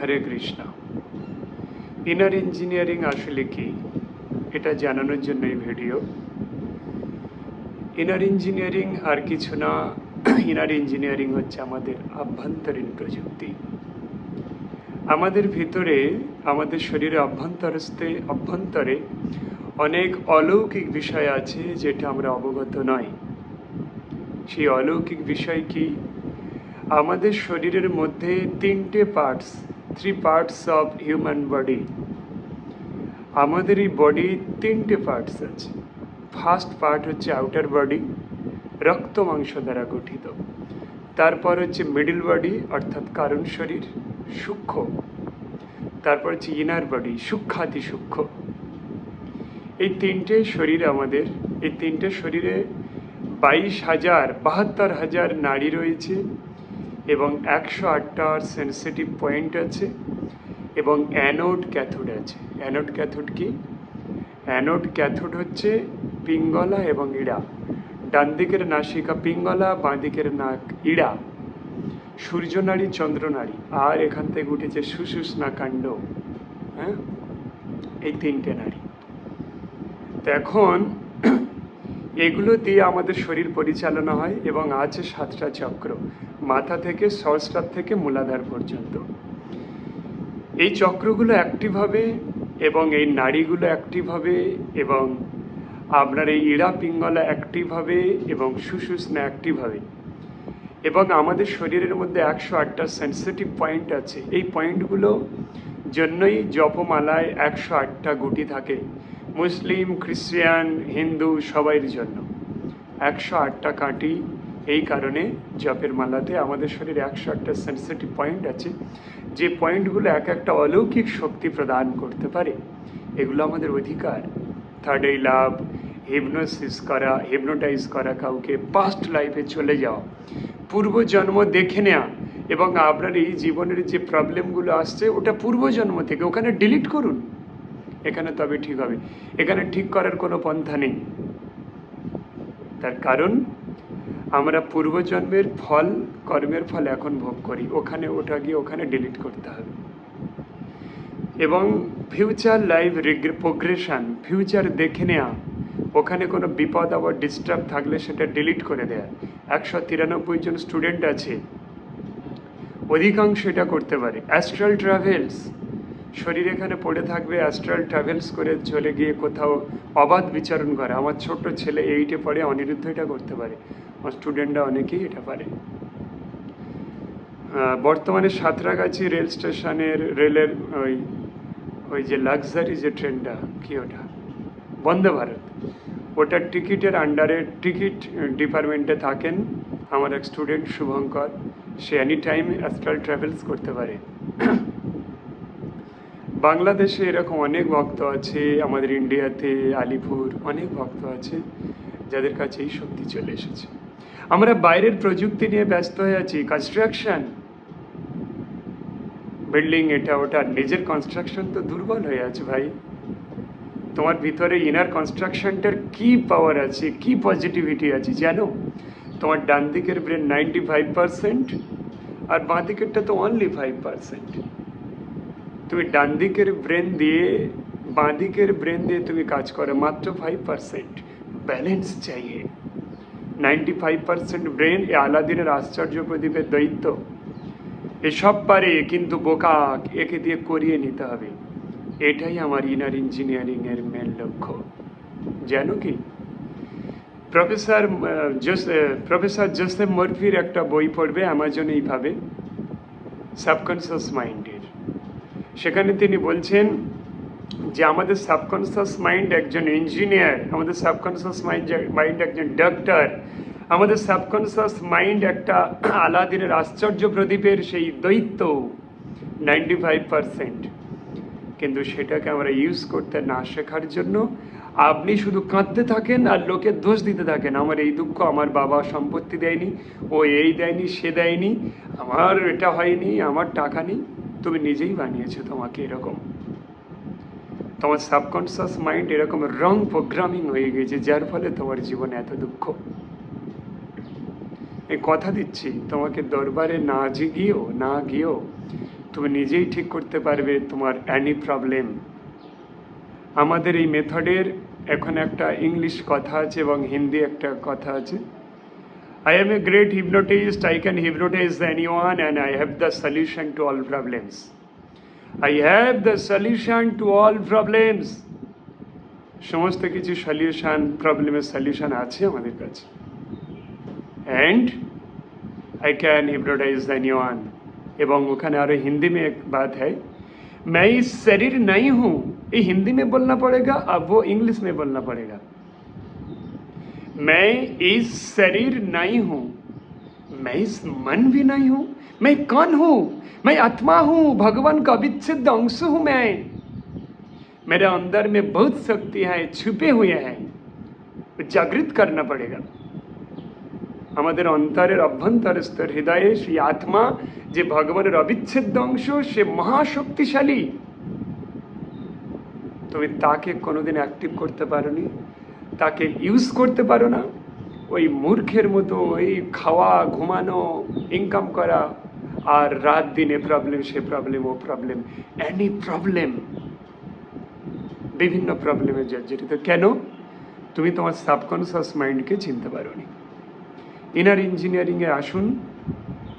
হরে Krishna. Inner engineering আসলে কি, এটা জানানোর জন্য এই ভিডিও। ইনার ইঞ্জিনিয়ারিং আর কিছু না, ইনার ইঞ্জিনিয়ারিং হচ্ছে আমাদের আভ্যন্তরীণ প্রযুক্তি। আমাদের ভিতরে, আমাদের শরীরে অভ্যন্তরস্থে অভ্যন্তরে অনেক অলৌকিক বিষয় আছে যেটা আমরা অবগত নই। সেই অলৌকিক বিষয় কি, আমাদের শরীরের মধ্যে তিনটে parts three parts of human body আমাদের এই বডি তিনটে পার্টস আছে। ফার্স্ট পার্ট হচ্ছে আউটার বডি রক্ত মাংস দ্বারা গঠিত। তারপর হচ্ছে মিডল বডি অর্থাৎ কারণ শরীর, সূক্ষ্ম। তারপর হচ্ছে ইনার বডি সূক্ষাতি সূক্ষ্ম। এই তিনটে শরীর আমাদের, এই তিনটে শরীরে বাইশ হাজার বাহাত্তর হাজার নাড়ি রয়েছে। এবং একশো আটটার সেন্সিটিভ পয়েন্ট আছে এবং অ্যানোড ক্যাথোড আছে। অ্যানোড ক্যাথোড কি? অ্যানোড ক্যাথোড হচ্ছে পিঙ্গলা এবং ইড়া। ডান দিকের নাসিকা পিঙ্গলা বাঁ দিকের নাক ইড়া। সূর্যনাড়ি চন্দ্রনাড়ি আর এখান থেকে উঠেছে সুষুষ্ণা কাণ্ড। হ্যাঁ? এই তিনটে নাড়ি তো এখন এগুলো দিয়ে আমাদের শরীর পরিচালনা হয় এবং আছে সাতটা চক্র, মাথা থেকে সহস্রার থেকে মূলাধার পর্যন্ত। এই চক্রগুলো অ্যাক্টিভ হবে এবং এই নাড়িগুলো অ্যাক্টিভ হবে এবং আপনার এই ইড়া পিঙ্গলা অ্যাক্টিভ হবে এবং সুষুষ্ণা অ্যাক্টিভ হবে। এবং আমাদের শরীরের মধ্যে একশো আটটা সেন্সিটিভ পয়েন্ট আছে। এই পয়েন্টগুলো জন্যই জপমালায় একশো আটটা গুটি থাকে। মুসলিম, খ্রিস্টান, হিন্দু সবাইয়ের জন্য। একশো আটটা কাঁটি এই কারণে জপের মালাতে আমাদের শরীরে একশো আটটা সেন্সিটিভ পয়েন্ট আছে। যে পয়েন্টগুলো এক একটা অলৌকিক শক্তি প্রদান করতে পারে, এগুলো আমাদের অধিকার। থার্ড এই লাভ হিপনোসিস করা হিপনোটাইজ করা, কাউকে পাস্ট লাইফে চলে যাওয়া। পূর্বজন্ম দেখে নেওয়া এবং আপনার এই জীবনের যে প্রবলেমগুলো আসছে, ওটা পূর্বজন্ম থেকে, ওখানে ডিলিট করুন। এখানে তবে ঠিক হবে। এখানে ঠিক করার কোনো পন্থা নেই। তার কারণ, আমরা পূর্বজন্মের ফল, কর্মের ফল এখন ভোগ করি। ওখানে ওটা গিয়ে ওখানে ডিলিট করতে হবে। এবং ফিউচার লাইফ প্রোগ্রেশন ফিউচার দেখে নেওয়া ওখানে কোনো বিপদ আবার ডিস্টার্ব থাকলে সেটা ডিলিট করে দেয়া। একশো তিরানব্বই জন স্টুডেন্ট আছে। অধিকাংশ এটা করতে পারে। অ্যাস্ট্রাল ট্রাভেলস শরীর এখানে পড়ে থাকবে অ্যাস্ট্রাল ট্রাভেলস করে চলে গিয়ে কোথাও অবাধ বিচরণ করে। আমার ছোট ছেলে এইটে পড়ে, অনিরুদ্ধ এটা করতে পারে। আমার স্টুডেন্টরা অনেকেই এটা পারে। বর্তমানে সাঁতরাগাছি রেল স্টেশনের রেলের ওই ওই যে লাক্সারি যে ট্রেনটা, কি ওটা? বন্দে ভারত। ওটার টিকিটের আন্ডারে টিকিট ডিপার্টমেন্টে থাকেন আমার এক স্টুডেন্ট শুভঙ্কর। সে এনি টাইম অ্যাস্ট্রাল ট্রাভেলস করতে পারে। বাংলাদেশে এরকম অনেক ভক্ত আছে, আমাদের ইন্ডিয়াতে, আলিপুর অনেক ভক্ত আছে, যাদের কাছে এই শক্তি চলে এসেছে। আমরা বাইরের প্রযুক্তি নিয়ে ব্যস্ত হয়ে আছি কনস্ট্রাকশন বিল্ডিং এটা, ওটা, নিজের কনস্ট্রাকশন তো দুর্বল হয়ে আছে ভাই। তোমার ভিতরে ইনার কনস্ট্রাকশনটার কি পাওয়ার আছে, কি পজিটিভিটি আছে জানো? তোমার ডান দিকের ব্রেন নাইনটি ফাইভ পার্সেন্ট আর বাঁ দিকেরটা তো অনলি ফাইভ পার্সেন্ট তুমি ডান দিকের ব্রেন দিয়ে, বাঁ দিকের ব্রেন দিয়ে তুমি কাজ করো মাত্র ফাইভ পার্সেন্ট ব্যালেন্স চাইয়ে। নাইনটি ফাইভ পার্সেন্ট ব্রেন এ আলাদিনের আশ্চর্য প্রদীপের দৈত্য। এসব পারে কিন্তু বোকা একে দিয়ে করিয়ে নিতে হবে। এটাই আমার ইনার ইঞ্জিনিয়ারিং এর মেন লক্ষ্য। জানো কি? প্রফেসর প্রফেসর জোসেফ মরফির একটা বই পড়বে অ্যামাজনেই এইভাবে সাবকনসিয়াস মাইন্ডের। সেখানে তিনি বলছেন যে আমাদের সাবকনসিয়াস মাইন্ড একজন ইঞ্জিনিয়ার আমাদের সাবকনসিয়াস মাইন্ড মাইন্ড একজন ডাক্তার আমাদের সাবকনসিয়াস মাইন্ড একটা আলাদিনের আশ্চর্য প্রদীপের সেই দৈত্য নাইনটি ফাইভ পারসেন্ট কিন্তু সেটাকে আমরা ইউজ করতে না শেখার জন্য আপনি শুধু কাঁদতে থাকেন আর লোকের দোষ দিতে থাকেন। আমার এই দুঃখ আমার বাবা সম্পত্তি দেয়নি, ও এই দেয়নি, সে দেয়নি, আমার এটা হয়নি, আমার টাকা নেই। তুমি নিজেই বানিয়েছো তোমাকে এরকম। তোমার সাবকনসিয়াস মাইন্ড এরকম রং প্রোগ্রামিং হয়ে গেছে, যার ফলে তোমার জীবনে এত দুঃখ। এই কথা দিচ্ছি, তোমাকে দরবারে না গিয়েও না গিয়েও তুমি নিজেই ঠিক করতে পারবে তোমার অ্যানি প্রবলেম আমাদের এই মেথডের এখন একটা ইংলিশ কথা আছে এবং হিন্দি একটা কথা আছে। I am a great hypnotist. I can hypnotize anyone and I have the solution to all problems. I have the solution to all problems. সমস্ত কিছু সলিউশন প্রবলেমের সলিউশন আছে আমাদের কাছে and I can hypnotize anyone এবং ওখানে আরো हिंदी में एक बात है मैं इस शरीर नहीं हूँ ये हिंदी में बोलना पड़ेगा अब वो इंग्लिश में बोलना पड़ेगा मैं इस शरीर नहीं हूँ मैं इस मन भी नहीं हूँ मैं कौन हूँ मैं आत्मा हूँ भगवान का अविच्छेद अंश हूँ मैं मेरे अंदर में बहुत शक्ति है छुपे हुए हैं जागृत करना पड़ेगा আমাদের অন্তরের অভ্যন্তরস্থ হৃদয়ে সেই আত্মা যে ভগবানের অবিচ্ছেদ্য অংশ সে মহাশক্তিশালী তুমি তাকে কোনোদিন অ্যাক্টিভ করতে পারোনি তাকে ইউজ করতে পারো না, ওই মূর্খের মতো, ওই খাওয়া, ঘুমানো ইনকাম করা, আর রাত দিনে প্রবলেম সে প্রবলেম ও প্রবলেম অ্যানি প্রবলেম বিভিন্ন প্রবলেমে জর্জরিত কেন? তুমি তোমার সাবকনসিয়াস মাইন্ডকে চিনতে পারো নি ইনার ইঞ্জিনিয়ারিংয়ে আসুন,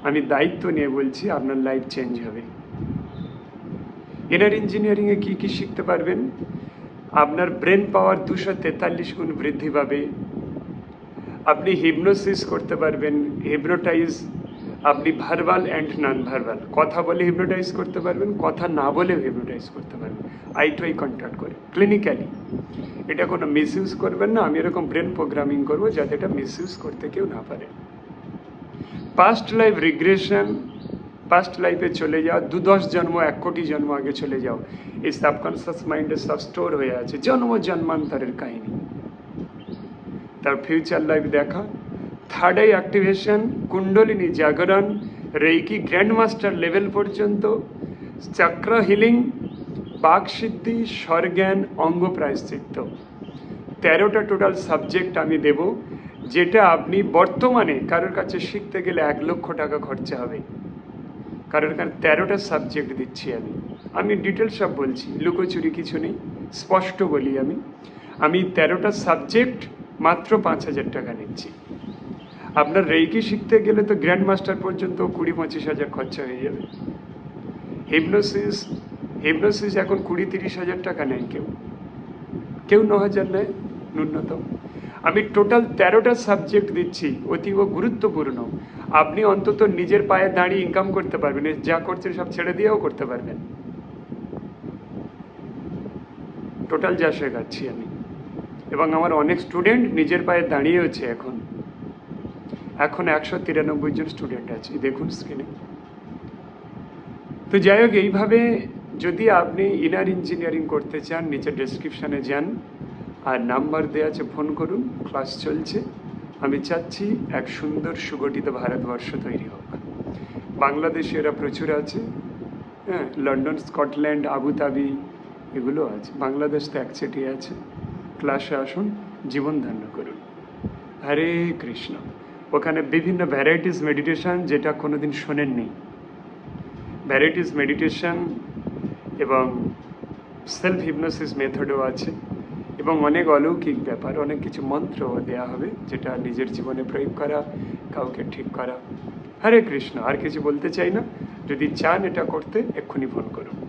আমি দায়িত্ব নিয়ে বলছি, আপনার লাইফ চেঞ্জ হবে। ইনার ইঞ্জিনিয়ারিংয়ে কী কী শিখতে পারবেন? আপনার ব্রেন পাওয়ার দুশো তেতাল্লিশ গুণ বৃদ্ধি পাবে। আপনি হিপনোসিস করতে পারবেন হিপনোটাইজ আপনি ভার্বাল অ্যান্ড নন ভার্বাল কথা বলে হিপনোটাইজ করতে পারবেন, কথা না বলেও হিপনোটাইজ করতে পারবেন। আই টু আই কন্ট্যাক্ট করে ক্লিনিক্যালি এটা কোনো মিসইউজ করবেন না, আমি এরকম ব্রেন প্রোগ্রামিং করব যাতে এটা মিসইউজ করতে কেউ না পারে। পাস্ট লাইফ রিগ্রেশন পাস্ট লাইফে চলে যাও দু দশ জন্ম, এক কোটি জন্ম আগে চলে যাও। এই সাবকনসিয়াস মাইন্ডে সব স্টোর হয়ে আছে, জন্ম জন্মান্তরের কাহিনী। তার ফিউচার লাইফ দেখা। থার্ড আই অ্যাক্টিভেশন কুণ্ডলিনী জাগরণ রেইকি গ্র্যান্ড মাস্টার লেভেল পর্যন্ত। চক্র হিলিং বাক সিদ্ধি স্বরজ্ঞান অঙ্গ প্রায়শ্চিত্ত তেরোটা টোটাল সাবজেক্ট আমি দেব, যেটা আপনি বর্তমানে কারোর কাছে শিখতে গেলে এক লক্ষ টাকা খরচা হবে। কারোর এখানে তেরোটা সাবজেক্ট দিচ্ছি আমি। আমি ডিটেলস সব বলছি, লুকোচুরি কিছু নেই, স্পষ্ট বলি আমি। আমি তেরোটা সাবজেক্ট মাত্র পাঁচ হাজার টাকা নিচ্ছি। আপনার রেইকি শিখতে গেলে তো গ্র্যান্ড মাস্টার পর্যন্ত কুড়ি পঁচিশ হাজার খরচা হয়ে যাবে। হিপনোসিস হিপনোসিস এখন কুড়ি তিরিশ হাজার টাকা নেয় কেউ। কেউ ন হাজার নেয়, ন্যূনতম। আমি টোটাল তেরোটা সাবজেক্ট দিচ্ছি, অতীব গুরুত্বপূর্ণ। আপনি অন্তত নিজের পায়ে দাঁড়িয়ে ইনকাম করতে পারবেন যা করছেন সব ছেড়ে দিয়েও করতে পারবেন। টোটাল যা শেখাচ্ছি আমি। এবং আমার অনেক স্টুডেন্ট নিজের পায়ে দাঁড়িয়েওছে এখন। এখন একশো তিরানব্বই জন স্টুডেন্ট আছে, দেখুন স্ক্রিনে তো যাই হোক, এইভাবে যদি আপনি ইনার ইঞ্জিনিয়ারিং করতে চান, নিচে ডেসক্রিপশানে যান আর নাম্বার দেওয়া আছে, ফোন করুন, ক্লাস চলছে। আমি চাচ্ছি এক সুন্দর সুগঠিত ভারতবর্ষ তৈরি হোক। বাংলাদেশে এরা প্রচুর আছে। হ্যাঁ লন্ডন, স্কটল্যান্ড, আবুধাবি এগুলো আছে। বাংলাদেশ তো একচেটিয়ে আছে। ক্লাসে আসুন, জীবন ধান্য করুন। হরে কৃষ্ণ। ওখানে বিভিন্ন ভ্যারাইটিস মেডিটেশান যেটা কোনো কোনোদিন শোনেননি। ভ্যারাইটিস মেডিটেশন এবং সেলফ হিপনোসিস মেথডও আছে। এবং অনেক অলৌকিক ব্যাপার, অনেক কিছু মন্ত্র দেওয়া হবে যেটা নিজের জীবনে প্রয়োগ করা, কাউকে ঠিক করা। হরে কৃষ্ণ, আর কিছু বলতে চাই না? যদি চান এটা করতে, এক্ষুনি ফোন করুন।